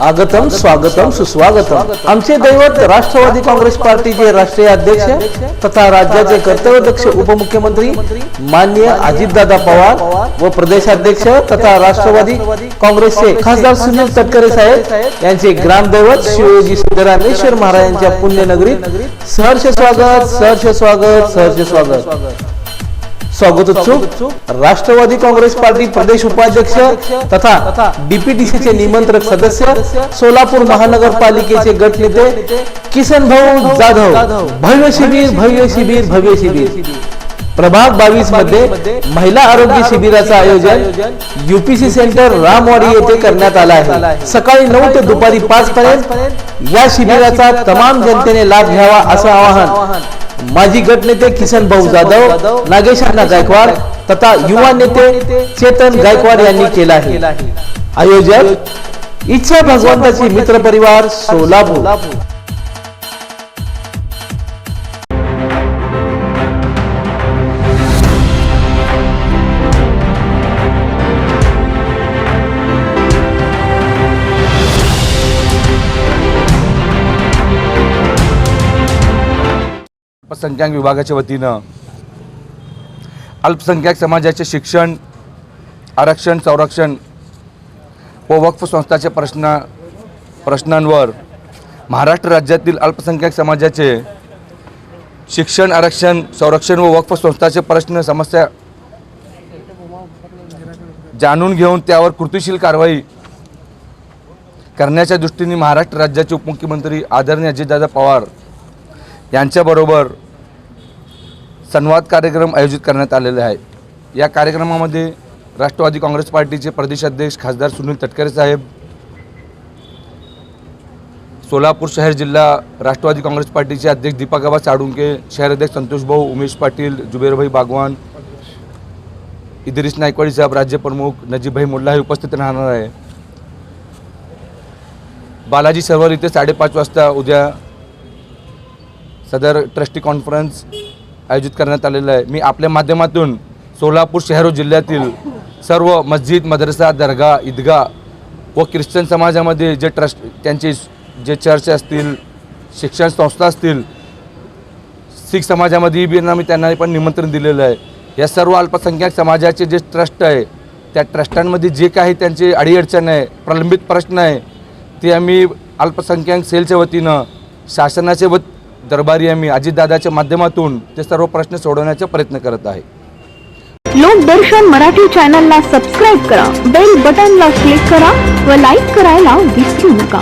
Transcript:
आगतम स्वागतम सुस्वागतम. आमचे दैवत राष्ट्रवादी काँग्रेस पार्टीचे राष्ट्रीय अध्यक्ष तथा राज्याचे कर्तव्यदक्ष उपमुख्यमंत्री माननीय अजितदादा पवार व प्रदेशाध्यक्ष तथा राष्ट्रवादी काँग्रेसचे खासदार सुनील तटकरे साहेब यांचे ग्रामदैवत शिवयोगी सिद्धरामेश्वर महाराजांच्या पुण्यनगरीत सहर्ष स्वागत सहर्ष स्वागत सहर्ष स्वागत. स्वागतोत्सुक राष्ट्रवादी काँग्रेस पार्टी प्रदेश उपाध्यक्ष तथा डीपीटीसी चे निमंत्रक सदस्य सोलापूर महानगरपालिकेचे गटनेते किसन भाऊ जाधव. भव्य शिबिर भव्य शिबिर भव्य शिबिर. प्रभाग बावीसमध्ये महिला आरोग्य शिबिराचं आयोजन युपीसी सेंटर रामवाडी येथे करण्यात आलं आहे. सकाळी नऊ ते दुपारी पाच पर्यंत या शिबिराचा तमाम जनतेने लाभ घ्यावा असं आवाहन माजी गटनेते किसन भाऊ जाधव नागेश अण्णा गायकवाड तथा युवा नेते चेतन गायकवाड यांनी केलं आहे. आयोजक इच्छा भगवंताची मित्र परिवार सोलापूर. अल्पसंख्याक विभागाच्या वतीनं अल्पसंख्याक समाजाचे शिक्षण आरक्षण संरक्षण व वक्फ संस्थाच्या प्रश्न प्रश्नांवर महाराष्ट्र राज्यातील अल्पसंख्याक समाजाचे शिक्षण आरक्षण संरक्षण व वक्फ संस्थाचे प्रश्न समस्या जाणून घेऊन त्यावर कृतीशील कारवाई करण्याच्या दृष्टीने महाराष्ट्र राज्याचे उपमुख्यमंत्री आदरणीय अजितदादा पवार यांच्याबरोबर संवाद कार्यक्रम आयोजित करण्यात आलेले आहे या कार्यक्रमामध्ये राष्ट्रवादी काँग्रेस पार्टीचे प्रदेशाध्यक्ष खासदार सुनील तटकरे साहेब सोलापूर शहर जिल्हा राष्ट्रवादी काँग्रेस पार्टीचे अध्यक्ष दीपकाबा साडुंके शहर अध्यक्ष संतोषभाऊ उमेश पाटील जुबेरभाई बागवान इद्रिस नायकवाडी साहेब राज्यप्रमुख नजीबभाई मुल्ला हे उपस्थित राहणार आहे. बालाजी सर्वर इथे साडेपाच वाजता उद्या सदर ट्रस्टी कॉन्फरन्स आयोजित करण्यात आलेलं आहे. मी आपल्या माध्यमातून सोलापूर शहर जिल्ह्यातील सर्व मस्जिद मदरसा दर्गा ईदगा व ख्रिश्चन समाजामध्ये जे ट्रस्ट त्यांचे जे चर्च असतील शिक्षण संस्था असतील शीख समाजामध्ये बी मी त्यांना पण निमंत्रण दिलेलं आहे. या सर्व अल्पसंख्याक समाजाचे जे ट्रस्ट आहे त्या ट्रस्टांमध्ये जे काही त्यांचे अडीअडचण आहे प्रलंबित प्रश्न आहे ते आम्ही अल्पसंख्याक सेलच्या वतीनं शासनाचे व दरबारी आम्ही अजितदादाच्या माध्यमातून ते सर्व प्रश्न सोडवण्याचा प्रयत्न करत आहे. लोकदर्शन मराठी चॅनलला सबस्क्राईब करा बेल बटनला क्लिक करा व लाईक करायला विसरू नका.